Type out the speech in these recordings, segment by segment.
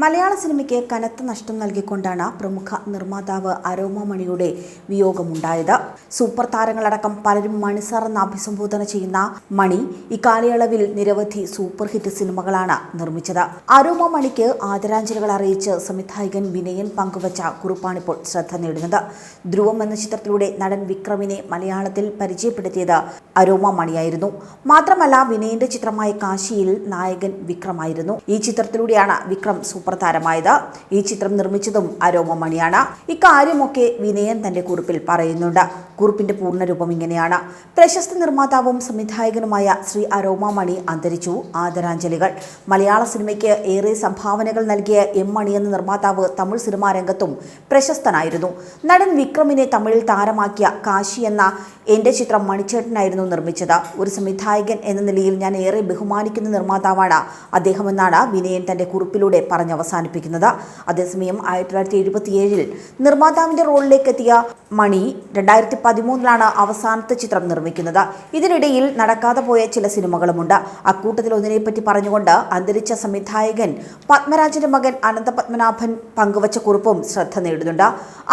മലയാള സിനിമയ്ക്ക് കനത്ത നഷ്ടം നൽകിക്കൊണ്ടാണ് പ്രമുഖ നിർമ്മാതാവ് അരോമ മണിയുടെ വിയോഗമുണ്ടായത്. സൂപ്പർ താരങ്ങളടക്കം പലരും മണിസാർ എന്ന് അഭിസംബോധന ചെയ്യുന്ന മണി ഇക്കാലയളവിൽ നിരവധി സൂപ്പർ ഹിറ്റ് സിനിമകളാണ് നിർമ്മിച്ചത്. അരോമ മണിക്ക് ആദരാഞ്ജലികൾ അറിയിച്ച് സംവിധായകൻ വിനയൻ പങ്കുവച്ച കുറിപ്പാണിപ്പോൾ ശ്രദ്ധ നേടുന്നത്. ധ്രുവം എന്ന ചിത്രത്തിലൂടെ നടൻ വിക്രമിനെ മലയാളത്തിൽ പരിചയപ്പെടുത്തിയത് അരോമ മണിയായിരുന്നു മാത്രമല്ല വിനയന്റെ ചിത്രമായ കാശിയിൽ നായകൻ വിക്രമായിരുന്നു. ഈ ചിത്രത്തിലൂടെയാണ് വിക്രം സൂപ്പർ താരമായത്. ഈ ചിത്രം നിർമ്മിച്ചതും അരോമ മണിയാണ്. ഇക്കാര്യമൊക്കെ വിനയൻ തന്റെ കുറിപ്പിൽ പറയുന്നുണ്ട്. കുറിപ്പിന്റെ പൂർണരൂപം ഇങ്ങനെയാണ്. പ്രശസ്ത നിർമ്മാതാവും സംവിധായകനുമായ ശ്രീ അരോമ മണി അന്തരിച്ചു. ആദരാഞ്ജലികൾ. മലയാള സിനിമയ്ക്ക് ഏറെ സംഭാവനകൾ നൽകിയ എം മണി എന്ന നിർമ്മാതാവ് തമിഴ് സിനിമാ രംഗത്തും പ്രശസ്തനായിരുന്നു. നടൻ വിക്രമിനെ തമിഴിൽ താരമാക്കിയ കാശി എന്ന എന്റെ ചിത്രം മണിച്ചേട്ടനായിരുന്നു നിർമ്മിച്ചത്. ഒരു സംവിധായകൻ എന്ന നിലയിൽ ഞാൻ ഏറെ ബഹുമാനിക്കുന്ന നിർമ്മാതാവാണ് അദ്ദേഹമെന്നാണ് വിനയൻ തന്റെ കുറിപ്പിലൂടെ പറഞ്ഞ് അവസാനിപ്പിക്കുന്നത്. അതേസമയം ആയിരത്തി തൊള്ളായിരത്തി എഴുപത്തിയേഴിൽ നിർമ്മാതാവിന്റെ റോളിലേക്ക് എത്തിയ മണി രണ്ടായിരത്തി പതിമൂന്നിലാണ് അവസാനത്തെ ചിത്രം നിർമ്മിക്കുന്നത്. ഇതിനിടയിൽ നടക്കാതെ പോയ ചില സിനിമകളുമുണ്ട്. അക്കൂട്ടത്തിൽ ഒന്നിനെപ്പറ്റി പറഞ്ഞുകൊണ്ട് അന്തരിച്ച സംവിധായകൻ പത്മരാജന്റെ മകൻ അനന്ത പത്മനാഭൻ പങ്കുവച്ച കുറിപ്പും ശ്രദ്ധ നേടുന്നുണ്ട്.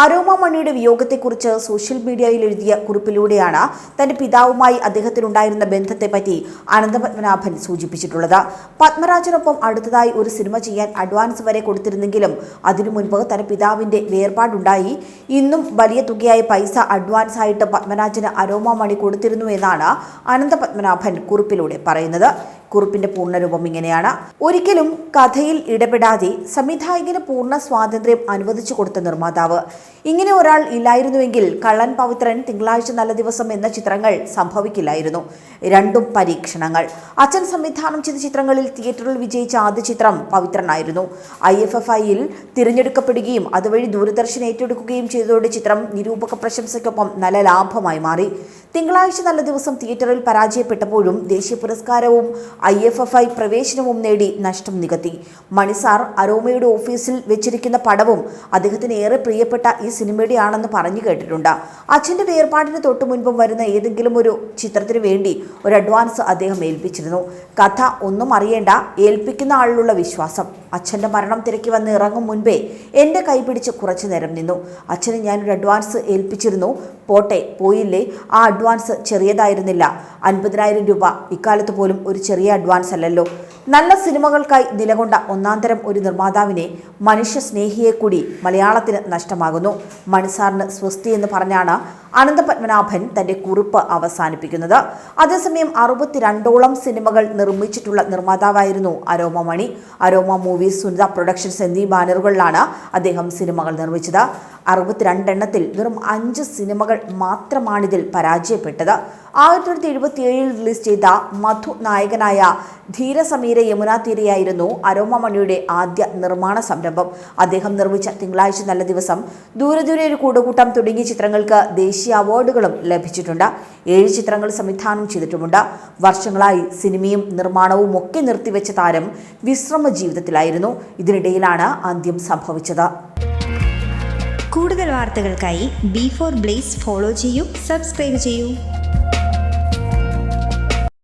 അരോമ മണിയുടെ വിയോഗത്തെക്കുറിച്ച് സോഷ്യൽ മീഡിയയിൽ എഴുതിയ കുറിപ്പിലൂടെയാണ് തന്റെ പിതാവുമായി അദ്ദേഹത്തിനുണ്ടായിരുന്ന ബന്ധത്തെപ്പറ്റി അനന്ത പത്മനാഭൻ സൂചിപ്പിച്ചിട്ടുള്ളത്. പത്മരാജനൊപ്പം അടുത്തതായി ഒരു സിനിമ ചെയ്യാൻ അഡ്വാൻസ് വരെ കൊടുത്തിരുന്നെങ്കിലും അതിനു മുൻപ് തന്റെ പിതാവിന്റെ വേർപാടുണ്ടായി. ഇന്നും വലിയ തുകയായ പൈസ അഡ്വാൻസ് ആയിട്ട് പത്മനാജന് അരോമ മണി കൊടുത്തിരുന്നു എന്നാണ് അനന്ത പത്മനാഭൻ കുറിപ്പിലൂടെ പറയുന്നത്. കുറിപ്പിന്റെ പൂർണരൂപം ഇങ്ങനെയാണ്. ഒരിക്കലും കഥയിൽ ഇടപെടാതെ സംവിധായകന് പൂർണ സ്വാതന്ത്ര്യം അനുവദിച്ചു കൊടുത്ത നിർമ്മാതാവ്. ഇങ്ങനെ ഒരാൾ ഇല്ലായിരുന്നുവെങ്കിൽ കള്ളൻ പവിത്രൻ തിങ്കളാഴ്ച നല്ല ദിവസം എന്ന ചിത്രങ്ങൾ സംഭവിക്കില്ലായിരുന്നു. രണ്ടും പരീക്ഷണങ്ങൾ. അച്ഛൻ സംവിധാനം ചെയ്ത ചിത്രങ്ങളിൽ തിയേറ്ററിൽ വിജയിച്ച ആദ്യ ചിത്രം പവിത്രനായിരുന്നു. ഐ എഫ് എഫ് ഐയിൽ തിരഞ്ഞെടുക്കപ്പെടുകയും അതുവഴി ദൂരദർശൻ ഏറ്റെടുക്കുകയും ചെയ്തതോടെ ചിത്രം നിരൂപക പ്രശംസയ്ക്കൊപ്പം നല്ല ലാഭമായി മാറി. തിങ്കളാഴ്ച നല്ല ദിവസം തിയേറ്ററിൽ പരാജയപ്പെട്ടപ്പോഴും ദേശീയ പുരസ്കാരവും ഐ എഫ് എഫ് ഐ പ്രവേശനവും നേടി നഷ്ടം നികത്തി. മണിസാർ അരോമയുടെ ഓഫീസിൽ വെച്ചിരിക്കുന്ന പടവും അദ്ദേഹത്തിന് ഏറെ പ്രിയപ്പെട്ട ഈ സിനിമയുടെയാണെന്ന് പറഞ്ഞു കേട്ടിട്ടുണ്ട്. അച്ഛന്റെ വേർപാടിന് തൊട്ടു മുൻപും വരുന്ന ഏതെങ്കിലും ഒരു ചിത്രത്തിന് വേണ്ടി ഒരു അഡ്വാൻസ് അദ്ദേഹം ഏൽപ്പിച്ചിരുന്നു. കഥ ഒന്നും അറിയേണ്ട ഏൽപ്പിക്കുന്ന ആളിലുള്ള വിശ്വാസം. അച്ഛന്റെ മരണം തിരക്കി വന്ന് ഇറങ്ങും മുൻപേ എന്റെ കൈ പിടിച്ച് കുറച്ചു നേരം നിന്നു. അച്ഛന് ഞാനൊരു അഡ്വാൻസ് ഏൽപ്പിച്ചിരുന്നു. പോട്ടെ പോയില്ലേ? ആ അഡ്വാൻസ് ചെറിയതായിരുന്നില്ല. അൻപതിനായിരം രൂപ. ഇക്കാലത്ത് പോലും ഒരു ചെറിയ അഡ്വാൻസ് അല്ലല്ലോ നല്ല സിനിമകൾക്കായി നിലകൊണ്ട ഒന്നാന്തരം ഒരു നിർമ്മാതാവിനെ മനുഷ്യ സ്നേഹിയെ കൂടി മലയാളത്തിന് നഷ്ടമാകുന്നു. മണിസാറിന് സ്വസ്തി എന്ന് പറഞ്ഞാണ് അനന്തപത്മനാഭൻ തന്റെ കുറിപ്പ് അവസാനിപ്പിക്കുന്നത്. അതേസമയം അറുപത്തിരണ്ടോളം സിനിമകൾ നിർമ്മിച്ചിട്ടുള്ള നിർമ്മാതാവായിരുന്നു Aroma Mani Aroma movies Sunitha productions എന്നീ ബാനറുകളിലാണ് അദ്ദേഹം സിനിമകൾ നിർമ്മിച്ചത്. അറുപത്തിരണ്ടെണ്ണത്തിൽ വെറും അഞ്ച് സിനിമകൾ മാത്രമാണിതിൽ പരാജയപ്പെട്ടത്. ആയിരത്തി തൊള്ളായിരത്തി എഴുപത്തി ഏഴിൽ റിലീസ് ചെയ്ത മധു നായകനായ ധീരസമീര യമുന തീരയായിരുന്നു അരോമ മണിയുടെ ആദ്യ നിർമ്മാണ സംരംഭം. അദ്ദേഹം നിർമ്മിച്ച തിങ്കളാഴ്ച നല്ല ദിവസം ദൂരെ ദൂരെ ഒരു കൂടുകൂട്ടം തുടങ്ങിയ ചിത്രങ്ങൾക്ക് ദേശീയ അവാർഡുകളും ലഭിച്ചിട്ടുണ്ട്. ഏഴ് ചിത്രങ്ങൾ സംവിധാനം ചെയ്തിട്ടുമുണ്ട്. വർഷങ്ങളായി സിനിമയും നിർമ്മാണവും ഒക്കെ നിർത്തിവെച്ച താരം വിശ്രമ ജീവിതത്തിലായിരുന്നു. ഇതിനിടയിലാണ് അന്ത്യം സംഭവിച്ചത്. കൂടുതൽ വാർത്തകൾക്കായി ബി ഫോർ ബ്ലേസ് ഫോളോ ചെയ്യൂ സബ്സ്ക്രൈബ് ചെയ്യൂ.